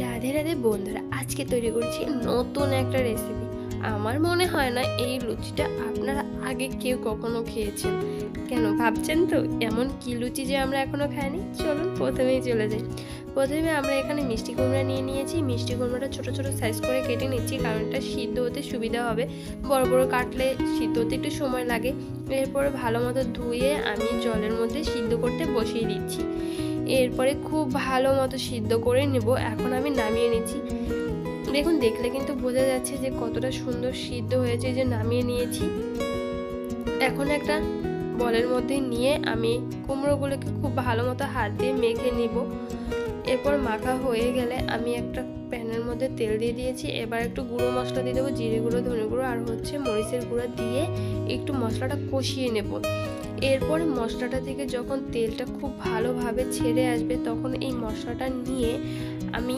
রাধে রাধে বন্ধুরা, আজকে তৈরি করছি নতুন একটা রেসিপি আমার মনে হয় না এই লুচিটা আপনারা আগে কেউ কখনো খেয়েছেন। কেন ভাবছেন তো? এমন কি লুচি যে আমরা এখনও খাইনি? চলুন, প্রথমেই চলে যাই। প্রথমে আমরা এখানে মিষ্টি কুমড়া নিয়ে নিয়েছি। মিষ্টি কুমড়াটা ছোটো ছোটো সাইজ করে কেটে নিচ্ছি, কারণ এটা সিদ্ধ হতে সুবিধা হবে। বড় বড় কাটলে সিদ্ধ হতে একটু সময় লাগে। এরপরে ভালো মতো ধুয়ে আমি জলের মধ্যে সিদ্ধ করতে বসিয়ে দিচ্ছি। এরপরে খুব ভালো মতো সিদ্ধ করে নেব। এখন আমি নামিয়ে নিচ্ছি। দেখুন, দেখলে কিন্তু বোঝা যাচ্ছে যে কতটা সুন্দর সিদ্ধ হয়েছে যে নামিয়ে নিয়েছি। এখন একটা বলের মধ্যে নিয়ে আমি কুমড়োগুলোকে খুব ভালো মতো হাত দিয়ে মেখে নিব। এরপর মাখা হয়ে গেলে আমি একটা প্যানের মধ্যে তেল দিয়ে দিয়েছি। এবার একটু গুঁড়ো মশলা দিয়ে দেবো, জিরে গুঁড়ো, ধনে গুঁড়ো আর হচ্ছে মরিচের গুঁড়ো দিয়ে একটু মশলাটা কষিয়ে নেব। এরপর মশলাটা থেকে যখন তেলটা খুব ভালোভাবে ছেড়ে আসবে তখন এই মশলাটা নিয়ে আমি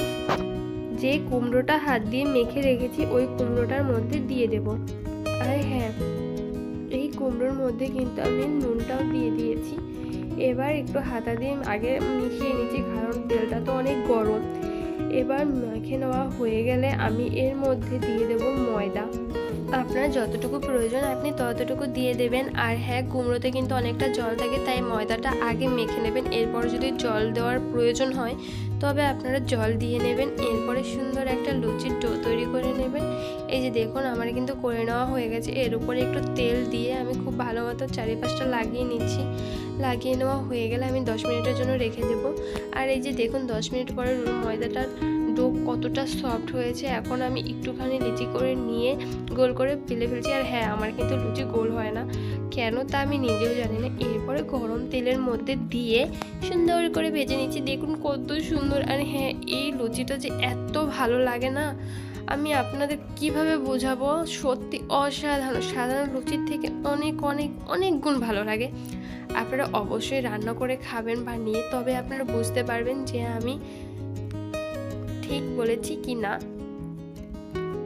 যে কুমড়োটা হাত দিয়ে মেখে রেখেছি ওই কুমড়োটার মধ্যে দিয়ে দেব। আর হ্যাঁ এই কুমড়োর মধ্যে কিন্তু আমি নুনটাও দিয়ে দিয়েছি। এবার একটু হাতা দিয়ে আগে মিশিয়ে নিচ্ছি, কারণ তেলটা তো অনেক গরম। এবার মেখে নেওয়া হয়ে গেলে আমি এর মধ্যে দিয়ে দেব ময়দা। আপনার যতটুকু প্রয়োজন আপনি ততটুকু দিয়ে দেবেন। আর হ্যাঁ কুমড়োতে কিন্তু অনেকটা জল থাকে, তাই ময়দাটা আগে মেখে নেবেন। এরপর যদি জল দেওয়ার প্রয়োজন হয়, তবে আপনারা জল দিয়ে নেবেন। এরপরে সুন্দর একটা লুচির ডো দেখুন, আমার কিন্তু করে নেওয়া হয়ে গেছে। এর উপরে একটু তেল দিয়ে আমি খুব ভালো মতো চারিপাশটা লাগিয়ে নিচ্ছি। লাগিয়ে নেওয়া হয়ে গেলে আমি দশ মিনিটের জন্য রেখে দেব। আর এই যে দেখুন, দশ মিনিট পরে ময়দাটার ডো কতটা সফট হয়েছে, এখন আমি একটুখানি লিচি করে নিয়ে গোল করে ফেলে ফেলছি। আর হ্যাঁ আমার কিন্তু লুচি গোল হয় না। কেন তা আমি নিজেও জানি না। এরপরে গরম তেলের মধ্যে দিয়ে সুন্দর করে ভেজে নিচ্ছি। দেখুন কত সুন্দর। আর হ্যাঁ এই লুচিটা যে এত ভালো লাগে না আমি আপনাদের কীভাবে বোঝাবো? সত্যি অসাধারণ, সাধারণ রুচির থেকে অনেক অনেক অনেক গুণ ভালো লাগে। আপনারা অবশ্যই রান্না করে খাবেন বা নিয়ে, তবে আপনারা বুঝতে পারবেন যে আমি ঠিক বলেছি কি না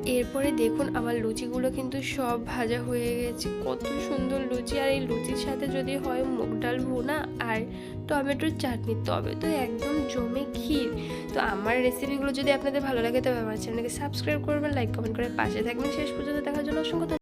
এরপরে দেখুন আমার লুচিগুলো কিন্তু সব ভাজা হয়ে গেছে। কত সুন্দর লুচি। আর এই লুচির সাথে যদি হয় মুগ ডাল ভুনা আর টমেটোর চাটনি, তবে তো একদম জমে ক্ষীর। তো আমার রেসিপিগুলো যদি আপনাদের ভালো লাগে, তবে আমার চ্যানেলকে সাবস্ক্রাইব করবেন লাইক কমেন্ট করে পাশে থাকবেন। শেষ পর্যন্ত দেখার জন্য অসংখ্য।